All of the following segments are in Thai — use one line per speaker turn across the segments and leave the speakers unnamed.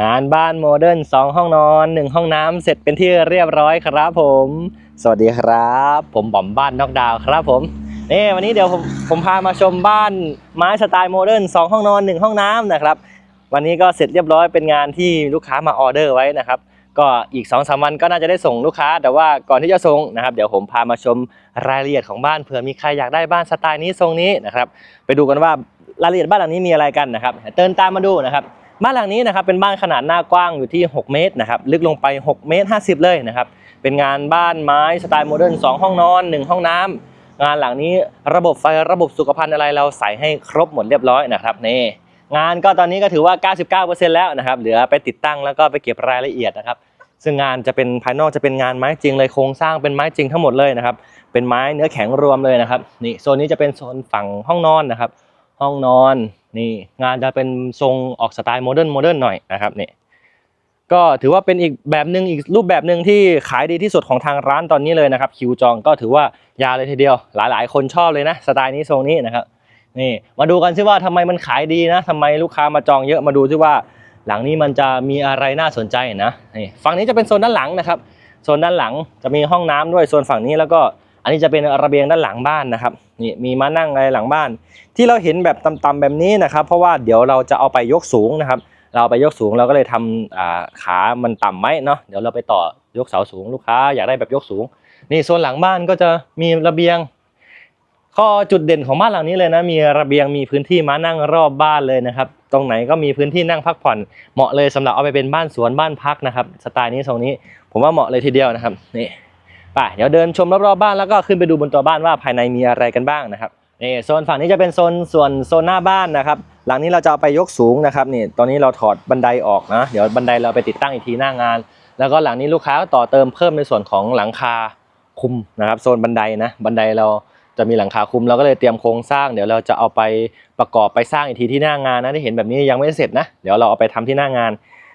งานบ้านโมเดิร์นสองห้องนอนหนึ่งห้องน้ำเสร็จเป็นที่เรียบร้อยครับผม สวัสดีครับ ผมบอมบ้านนอกดาวนครับผมนี่วันนี้เดี๋ยวผมผมพามาชมบ้านไม้สไตล์โมเดิร์นสองห้องนอนหนึ่งห้องน้ำนะครับ วันนี้ก็เสร็จเรียบร้อยเป็นงานที่ลูกค้ามาออเดอร์ไว้นะครับ ก็อีก2อสวันก็น่าจะได้ส่งลูกค้า แต่ว่าก่อนที่จะส่งนะครับ เดี๋ยวผมพามาชมรายละเอียดของบ้านเผื่อมีใครอยากได้บ้านสไตล์นี้ทรงนี้นะครับ ไปดูกันว่ารายละเอียดบ้านหลังนี้มีอะไรกันนะครับเดินตามมาดูนะครับ บ้านหลังนี้นะครับเป็นบ้านขนาดหน้ากว้างอยู่ที่ 6 เมตรนะครับลึกลงไป 6 เมตร 50 เลยนะครับเป็นงานบ้านไม้สไตล์โมเดิร์น2ห้องนอน 1 ห้องน้ำงานหลังนี้ระบบไฟระบบสุขภัณฑ์อะไรเราใส่ให้ครบหมดเรียบร้อยนะครับนี่งานก็ตอนนี้ก็ถือว่า 99%แล้วนะครับเหลือไปติดตั้งแล้วก็ไปเก็บรายละเอียดนะครับซึ่งงานจะเป็นภายนอกจะเป็นงานไม้จริงเลยโครงสร้างเป็นไม้จริงทั้งหมดเลยนะครับเป็นไม้เนื้อแข็งรวมเลยนะครับนี่โซนนี้จะเป็นโซนฝั่งห้องนอนนะครับห้องนอน นี่งานจะเป็นทรงออกสไตล์โมเดิร์นโมเดิร์นหน่อยนะครับนี่ก็ถือว่าเป็นอีกแบบหนึ่งอีกรูปแบบหนึ่งที่ขายดีที่สุดของทางร้านตอนนี้เลยนะครับ คิวจองก็ถือว่ายาเลยทีเดียว หลายๆ คนชอบเลยนะสไตล์นี้ทรงนี้นะครับนี่มาดูกันซิว่าทำไมมันขายดีนะทำไมลูกค้ามาจองเยอะมาดูซิว่า หลังนี้มันจะมีอะไรน่าสนใจนะนี่ฝั่งนี้จะเป็นโซนด้านหลังนะครับโซนด้านหลังจะมีห้องน้ำด้วยโซนฝั่งนี้แล้วก็ นนี้จะเป็นระเบียงด้านหลังบ้านนะครับนี่มีมานั่งอะไรหลังบ้าน ที่เราเห็นแบบต่ำๆแบบนี้นะครับ เพราะว่าเดี๋ยวเราจะเอาไปยกสูงนะครับ เราไปยกสูงเราก็เลยทำอ่าขามันต่ำไว้เนาะเดี๋ยวเราไปต่อยกเสาสูงลูกค้าอยากได้แบบยกสูง นี่โซนหลังบ้านก็จะมีระเบียงข้อจุดเด่นของบ้านหลังนี้เลยนะมีระเบียงมีพื้นที่มานั่งรอบบ้านเลยนะครับ ตรงไหนก็มีพื้นที่นั่งพักผ่อนเหมาะเลยสำหรับเอาไปเป็นบ้านสวนบ้านพักนะครับ สไตล์นี้ทรงนี้ ผมว่าเหมาะเลยทีเดียวนะครับนี่ ไปเดี๋ยวเดินชมรอบๆบ้านแล้วก็ขึ้นไปดูบนตัวบ้านว่าภายในมีอะไรกันบ้างนะครับนี่โซนฝั่งนี้จะเป็นโซนส่วนโซนหน้าบ้านนะครับ หลังนี้เราจะเอาไปยกสูงนะครับนี่ตอนนี้เราถอดบันไดออกนะ เดี๋ยวบันไดเราไปติดตั้งอีกทีหน้างาน แล้วก็หลังนี้ลูกค้าก็ต่อเติมเพิ่มในส่วนของหลังคาคุมนะครับโซนบันไดนะบันไดเราจะมีหลังคาคุมเราก็เลยเตรียมโครงสร้างเดี๋ยวเราจะเอาไปประกอบไปสร้างอีกทีที่หน้างานนะที่เห็นแบบนี้ยังไม่เสร็จนะเดี๋ยวเราเอาไปทำที่หน้างาน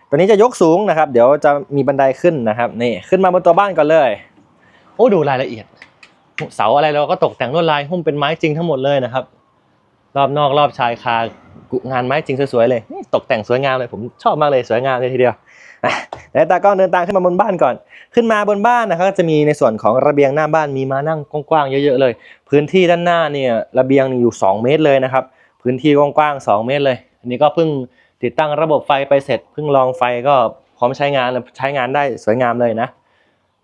ตัวนี้จะยกสูงนะครับ เดี๋ยวจะมีบันไดขึ้นนะครับนี่ขึ้นมาบนตัวบ้านก่อนเลย โอ้ดูรายละเอียด เสาอะไรเราก็ตกแต่งลวดลายหุ้มเป็นไม้จริงทั้งหมดเลยนะครับ รอบนอกรอบชายคางานไม้จริงสวยๆเลย ตกแต่งสวยงามเลยผมชอบมากเลยสวยงามเลยทีเดียวอะเดี๋ยวตากล้องเดินตามขึ้นมาบนบ้านก่อน ขึ้นมาบนบ้านนะครับจะมีในส่วนของระเบียงหน้าบ้านมีมานั่งกว้างๆเยอะๆเลย พื้นที่ด้านหน้าเนี่ยระเบียงอยู่ 2 เมตรเลยนะครับ พื้นที่กว้างๆ2 เมตรเลย อันนี้ก็เพิ่งติดตั้งระบบไฟไปเสร็จเพิ่งลองไฟก็พร้อมใช้งานแล้วใช้งานได้สวยงามเลยนะ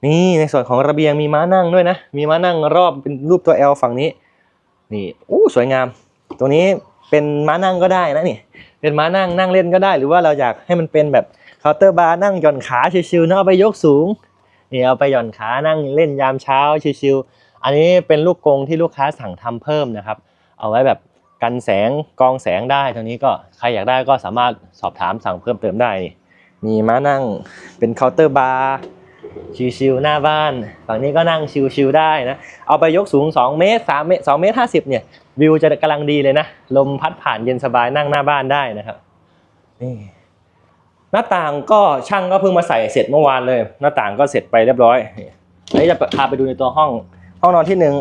นี่ในส่วนของระเบียงมีม้านั่งด้วยนะ มีม้านั่งรอบเป็นรูปตัว L ฝั่งนี้ นี่อู้สวยงาม ตัวนี้เป็นม้านั่งก็ได้นะนี่ เป็นม้านั่งนั่งเล่นก็ได้ หรือว่าเราอยากให้มันเป็นแบบเคาน์เตอร์บาร์นั่งหย่อนขาชิวๆนะเอาไปยกสูง นี่เอาไปหย่อนขานั่งเล่นยามเช้าชิวๆอันนี้เป็นลูกกรงที่ลูกค้าสั่งทำเพิ่มนะครับ เอาไว้แบบกันแสงกองแสงได้ตรงนี้ก็ใครอยากได้ก็สามารถสอบถามสั่งเพิ่มเติมได้นี่มีม้านั่งเป็นเคาน์เตอร์บาร์ ชิวๆหน้าบ้าน ฝั่งนี้ก็นั่งชิวๆได้นะ เอาไปยกสูง 2 เมตร3เมตร2เมตร50เนี่ยวิวจะกำลังดีเลยนะ ลมพัดผ่านเย็นสบายนั่งหน้าบ้านได้นะครับนี่หน้าต่างก็ช่างก็เพิ่งมาใส่เสร็จเมื่อวานเลย หน้าต่างก็เสร็จไปเรียบร้อยนี่อันนี้จะพาไปดูในตัวห้องห้องนอนที่หนึ่ง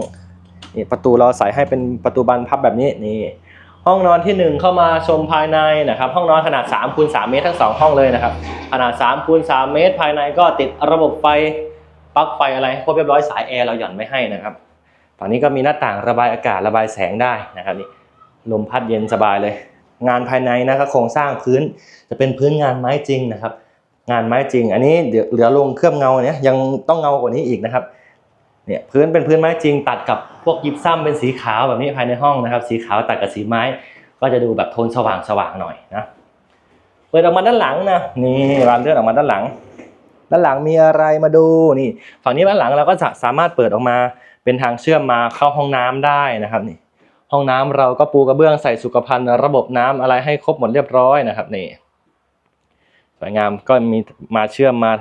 นี่ประตูเราใส่ให้เป็นประตูบานพับแบบนี้นี่ ห้องนอนที่หนึ่งเข้ามาชมภายในนะครับ ห้องนอนขนาด3คูณ3เมตรทั้งสองห้องเลยนะครับ ขนาด3คูณ3เมตร ภายในก็ติดระบบไฟปลั๊กไฟอะไรครบเรียบร้อยสายแอร์เราหย่อนไม่ให้นะครับฝั่งนี้ก็มีหน้าต่างระบายอากาศระบายแสงได้นะครับนี่ลมพัดเย็นสบายเลย งานภายในนะครับโครงสร้างพื้นจะเป็นพื้นงานไม้จริงนะครับ งานไม้จริง อันนี้เดี๋ยวเหลือลงเคลือบเงาเนี่ยยังต้องเงากว่านี้อีกนะครับ เนี่ยพื้นเป็นพื้นไม้จริงตัดกับพวกยิปซัมเป็นสีขาวแบบนี้ภายในห้องนะครับ สีขาวตัดกับสีไม้ ก็จะดูแบบโทนสว่างสว่างๆหน่อยนะเปิดออกมาด้านหลังนะนี่ร้านเลื่อนออกมาด้านหลัง ด้านหลังมีอะไรมาดูนี่ฝั่งนี้ด้านหลังเราก็จะสามารถเปิดออกมาเป็นทางเชื่อมมาเข้าห้องน้ำได้นะครับนี่ ห้องน้ำเราก็ปูกระเบื้องใส่สุขภัณฑ์ระบบน้ำอะไรให้ครบหมดเรียบร้อยนะครับนี่สวยงามก็มีมาเชื่อมมา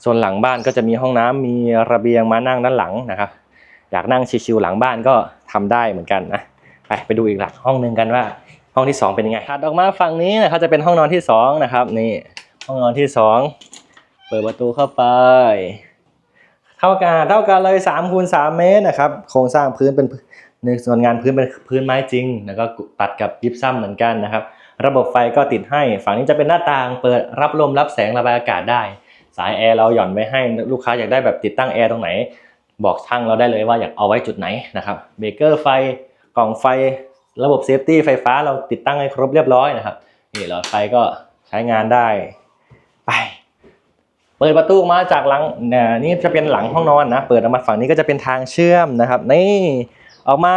โซนหลังบ้านก็จะมีห้องน้ำมีระเบียงมานั่งด้านหลังนะครับอยากนั่งชิวๆหลังบ้านก็ทำได้เหมือนกันนะไปไปดูอีกหลักห้องหนึ่งกันว่า ห้องที่สองเป็นยังไงถัดออกมาฝั่งนี้นะครับจะเป็นห้องนอนที่สองนะครับนี่ห้องนอนที่สองเปิดประตูเข้าไป เท่ากันเท่ากันเลย3คูณ3เมตรนะครับโครงสร้างพื้นเป็นในส่วนงานพื้นเป็นพื้นไม้จริง แล้วก็ตัดกับยิปซัมเหมือนกันนะครับ ระบบไฟก็ติดให้ ฝั่งนี้จะเป็นหน้าต่างเปิดรับลมรับแสงระบายอากาศได้ สายแอร์เราหย่อนไว้ให้ลูกค้าอยากได้แบบติดตั้งแอร์ตรงไหน บอกช่างเราได้เลยว่าอยากเอาไว้จุดไหนนะครับเบรกเกอร์ไฟกล่องไฟระบบเซฟตี้ไฟฟ้าเราติดตั้งให้ครบเรียบร้อยนะครับนี่หลอดไฟก็ใช้งานได้ไปเปิดประตูมาจากหลังเนี่ยนี่จะเป็นหลังห้องนอนนะเปิดออกมาฝั่งนี้ก็จะเป็นทางเชื่อมนะครับนี่ออกมา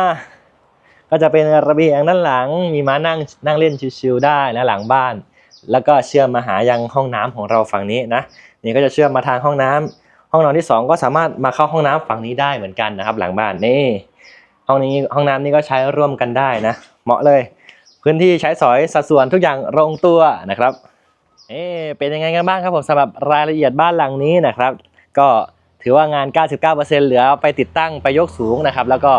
ก็จะเป็นระเบียงด้านหลังมีม้านั่งนั่งเล่นชิวๆได้นะหลังบ้าน แล้วก็เชื่อมมาหายังห้องน้ำของเราฝั่งนี้นะ นี่ก็จะเชื่อมมาทางห้องน้ำห้องนอนที่สองก็สามารถมาเข้าห้องน้ำฝั่งนี้ได้เหมือนกันนะครับ หลังบ้านนี่ห้องนี้ห้องน้ำนี่ก็ใช้ร่วมกันได้นะเหมาะเลย พื้นที่ใช้สอยสัดส่วนทุกอย่างลงตัวนะครับเอ๊ะเป็นยังไงกันบ้างครับผมสำหรับรายละเอียดบ้านหลังนี้นะครับ ก็ ถือว่างาน 99%เหลือไปติดตั้งไปยกสูงนะครับ แล้วก็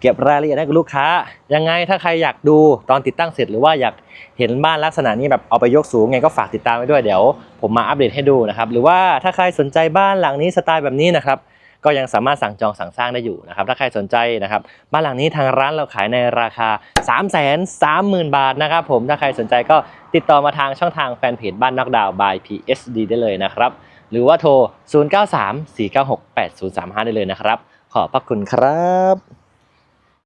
เก็บรายละเอียดให้กับลูกค้า ยังไงถ้าใครอยากดูตอนติดตั้งเสร็จหรือว่าอยากเห็นบ้านลักษณะนี้แบบเอาไปยกสูงไงก็ฝากติดตามไว้ด้วยเดี๋ยว ผมมาอัปเดตให้ดูนะครับ หรือว่าถ้าใครสนใจบ้านหลังนี้สไตล์แบบนี้นะครับก็ยังสามารถสั่งจองสั่งสร้างได้อยู่นะครับ ถ้าใครสนใจนะครับบ้านหลังนี้ทางร้านเราขายในราคา 3 3 0 0 0 0 บาทนะครับผมถ้าใครสนใจก็ติดต่อมาทางช่องทางแฟนเพจบ้านนอกดาว by PSD ได้เลยนะครับ หรือว่าโทร 0934968035 ได้เลยนะครับ ขอบพระคุณครับ